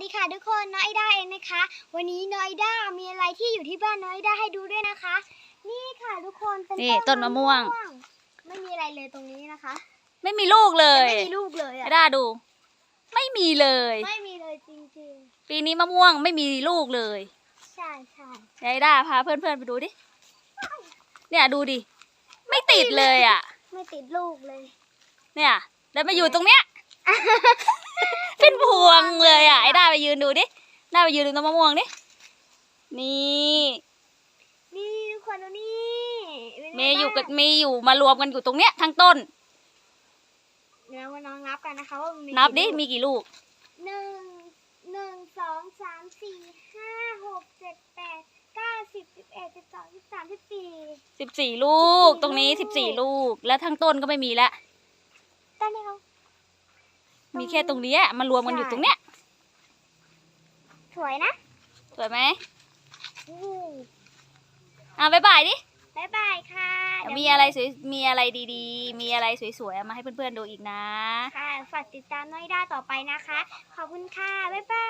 ดีค่ะทุกคนน้อยด้าเองนะคะ วันนี้น้อยด้ามีอะไรที่อยู่ที่บ้านน้อยด้าให้ดูด้วยนะคะ นี่ค่ะทุกคนเป็นนี่ต้นมะม่วง ไม่มีอะไรเลยตรงนี้นะคะ ไม่มีลูกเลยไม่มีลูกเลยไอ้อะด้าดู ไม่มีเลย ไม่มีเลยจริงปีนี้มะม่วงไม่มีลูกเลยๆใช่ใช่ไอ้ด้าพาเพื่อนๆไปดูดิ เนี่ยดูดิ ไม่ติดเลยอะ ไม่ติดลูกเลย เนี่ยแล้วมาอยู่ตรงเนี้ยเป็นพ วงเลยอะไอ้ด้าไปยืนดูดิด้าไปยืนดูต้นมะม่วงดินี่นี่ทุกคนดูนี่ป็นไงมีอยู่กับบ้างมีอยู่มารวมกันอยู่ตรงเนี้ยทั้งต้น เดี๋ยวมาน้องนับกันนะคะว่ามีนับดิกี่ลูกมีกี่ลูก หนึ่งหนึ่งสองสามสี่ห้าหกเจ็ดแปดเก้าสิบสิบเอ็ดสิบสองสิบสามสิบสี่ สิบสี่ลูก ตรงนี้ลูสิบกสี่ลูก แล้วทั้งต้นก็ไม่มีแล้วต้นเดียว มีแค่ตรงเนี้ยมารวมกันอยู่ตรงเนี้ยสวยนะสวยไหมอู้อะบ๊ายบายดิบ๊ายบายค่ะเดี๋ยวเดี๋ยวมีอะไรสวยมีอะไรดีๆ มีอะไรสวยๆเอามาให้เพื่อนๆดูอีกนะ ค่ะ ฝากติดตามน้อยด้าต่อไปนะคะ ขอบคุณค่ะ บ๊ายบาย